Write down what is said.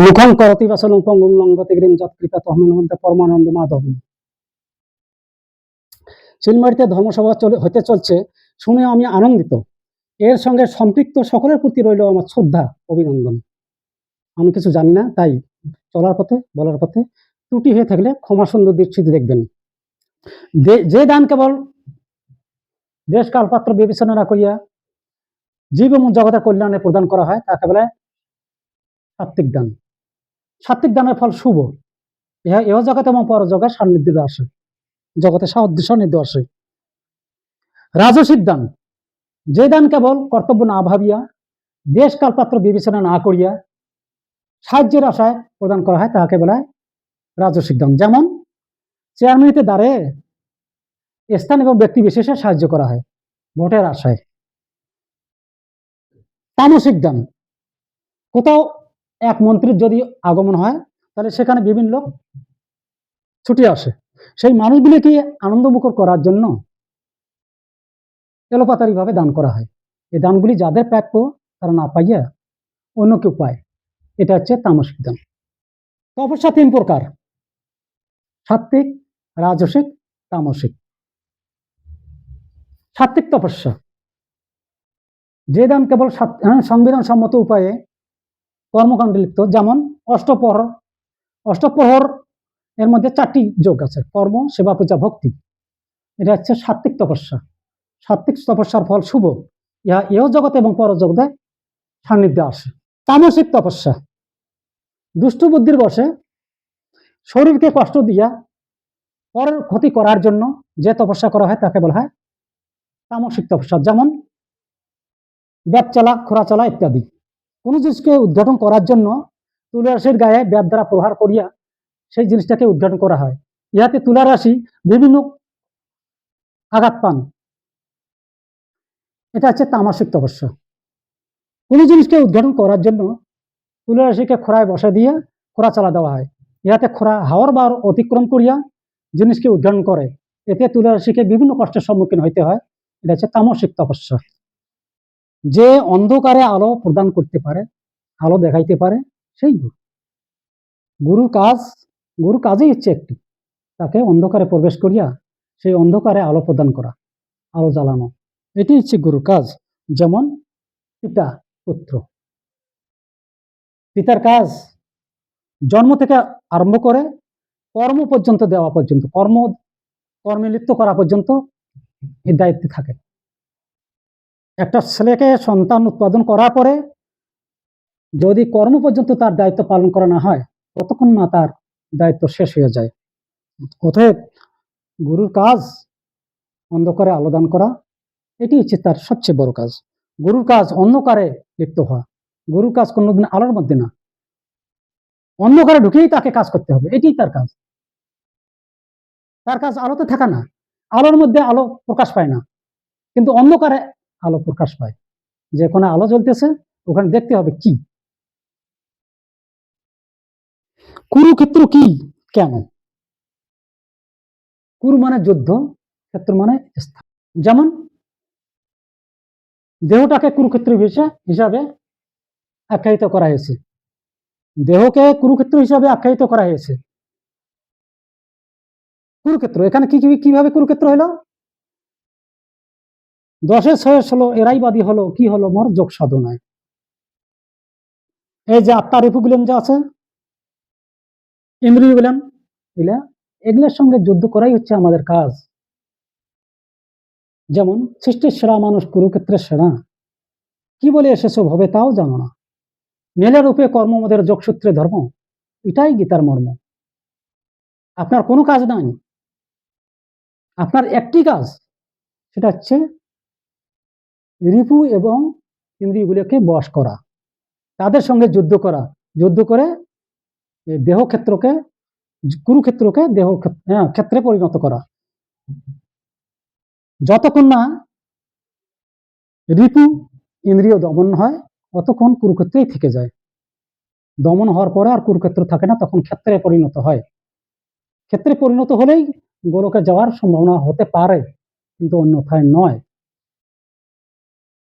মুখং করতি বাসলং পঙ্গং লঙ্গতে গ্রিম যৎকৃপা তহমনন্দে পরমানন্দ মাধব। চিলমারিতে ধর্মসভা হতে চলছে, শুনে আমি আনন্দিত। এর সঙ্গে সম্পৃক্ত সকলের প্রতি রইল আমার শ্রদ্ধা, অভিনন্দন। আমি কিছু জানি না, তাই চলার পথে, বলার পথে ত্রুটি হয়ে থাকলে ক্ষমা সুন্দর দৃষ্টিতে দেখবেন। যে- দান কেবল দেশ কালপাত্র বিবেচনা না করিয়া জীব এবং জগতের কল্যাণে প্রদান করা হয়, তাকে বলে সাত্বিক দান। সাত্বিক দানের ফল শুভ। ইহা এহ জগৎ এবং পরজগৎ সান্নিধ্য আসে। জগতে সান্নিধ্য আসে। রাজসিক দান। যে দান কেবল কর্তব্য না ভাবিয়া, দেশ কালপাত্র বিবেচনা না করিয়া, সাহায্যের আশায় প্রদান করা হয়, তাহাকে বলা হয় রাজসিক দান। যেমন, চেয়ারম্যানিতে দ্বারে স্থান এবং ব্যক্তি বিশেষে সাহায্য করা হয়, ভোটের আশায়। তামসিক দান। কোথাও এক মন্ত্রীর যদি আগমন হয় তাহলে সেখানে বিভিন্ন লোক ছুটে আসে। সেই মানুষগুলিকে আনন্দমুখর করার জন্য এলোপাতারি ভাবে দান করা হয়। এই দানগুলি যাদের প্রাপ্য তারা না পাইয়া অন্য কেউ পায়। এটা হচ্ছে তামসিক দান তপস্যা তিন প্রকার। সাত্বিক রাজসিক তামসিক। সাত্বিক তপস্যা। যে দান কেবল হ্যাঁ, সংবিধান সম্মত উপায়ে কর্মকাণ্ডে লিপ্ত, যেমন অষ্টপ্রহর অষ্টপ্রহর এর মধ্যে চারটি যোগ আছে, কর্ম, সেবা, পূজা, ভক্তি। এটা হচ্ছে সাত্বিক তপস্যা। সাত্বিক তপস্যার ফল শুভ। ইহা এও জগৎ এবং পরজগতে সান্নিধ্যে আসে। তামসিক তপস্যা। দুষ্ট বুদ্ধির বসে শরীরকে কষ্ট দিয়া পরের ক্ষতি করার জন্য যে তপস্যা করা হয় তাকে বলা হয় তামসিক তপস্যা, যেমন ব্যাপ চালা খোরা চালা ইত্যাদি। কোনো জিনিসকে উদ্ঘাটন করার জন্য তুলারাশির গায়ে ব্যাপ দ্বারা প্রহার করিয়া সেই জিনিসটাকে উদ্ঘাটন করা হয়। ইহাতে তুলারাশি বিভিন্ন আঘাত পান। এটা হচ্ছে তামাসিক তপস্যা। কোনো জিনিসকে উদ্ঘাটন করার জন্য তুলারাশিকে খোরায় বসা দিয়ে খোরা চালা দেওয়া হয়। ইহাতে খোরা হাওয়ার বার অতিক্রম করিয়া জিনিসকে উদ্ঘাটন করে। এতে তুলারাশিকে বিভিন্ন কষ্টের সম্মুখীন হইতে হয়। এটা হচ্ছে তামসিক তপস্যা। যে অন্ধকারে আলো প্রদান করতে পারে, আলো দেখাইতে পারে, সেই গুরু। গুরুর কাজ গুরু কাজই হচ্ছে একটি। তাকে অন্ধকারে প্রবেশ করিয়া সেই অন্ধকারে আলো প্রদান করা, আলো জ্বালানো। এটি হচ্ছে গুরুর কাজ। যেমন পিতা পুত্র। পিতার কাজ জন্ম থেকে আরম্ভ করে কর্ম পর্যন্ত দেওয়া পর্যন্ত, কর্ম, কর্মে লিপ্ত করা পর্যন্ত এই দায়িত্বে থাকে। একটা ছেলেকে সন্তান উৎপাদন করার পরে যদি কর্ম পর্যন্ত তার দায়িত্ব পালন করা না হয়, ততক্ষণ না তার দায়িত্ব শেষ হয়ে যায়। অতএব গুরুর কাজ অন্ধকারে আলোদান করা, এটি হচ্ছে তার সবচেয়ে বড় কাজ। গুরুর কাজ অন্ধকারে লিপ্ত হওয়া, গুরুর কাজ কোনোদিন আলোর মধ্যে না। অন্ধকারে ঢুকেই তাকে কাজ করতে হবে এটাই তার কাজ। তার কাজ আলোতে থাকা না, আলোর মধ্যে আলো প্রকাশ পায় না। কিন্তু অন্ধকারে আলো প্রকাশ পায়। যে কোনো আলো জ্বলতেছে, ওখানে দেখতে হবে কি? কুরুক্ষেত্র কি? কেন কুরু মানে যুদ্ধ, ক্ষেত্র মানে স্থান। যেমন, দেহটাকে কুরুক্ষেত্র হিসাবে আখ্যায়িত করা হয়েছে। দেহকে কুরুক্ষেত্র হিসাবে আখ্যায়িত করা হয়েছে। কুরুক্ষেত্র, এখানে কি, কি- কীভাবে কুরুক্ষেত্র হলো? দশে ছয় ষোলো, এরাই বাদী হলো, কি হলো? মোর যোগ সাধনায়। এই যে আত্মা রিপুগুলেন যে আছে ইন্দ্রিয় গুলেন এগুলা, এগুলোর সঙ্গে যুদ্ধ করাই হচ্ছে আমাদের কাজ। যেমন, সৃষ্টির সেরা মানুষ কুরুক্ষেত্রের সেরা। কি বলে এসেছ ভবে তাও জানো না। মেলে রূপে কর্মমদের যোগসূত্রে ধর্ম, এটাই গীতার মর্ম। আপনার কোনো কাজ নাই। আপনার একটি কাজ, সেটা হচ্ছে রিপু এবং ইন্দ্রিয়গুলোকে বশ করা তাদের সঙ্গে যুদ্ধ করা যুদ্ধ করে এই দেহ ক্ষেত্রকে কুরুক্ষেত্রকে দেহ হ্যাঁ, ক্ষেত্রে পরিণত করা। যতক্ষণ না রিপু ইন্দ্রিয় দমন হয় অতক্ষণ কুরুক্ষেত্রেই থেকে যায়। দমন হওয়ার পরে আর কুরুক্ষেত্র থাকে না তখন ক্ষেত্রে পরিণত হয়। ক্ষেত্রে পরিণত হলেই গোলকে যাওয়ার সম্ভাবনা হতে পারে কিন্তু অন্যথায় নয়।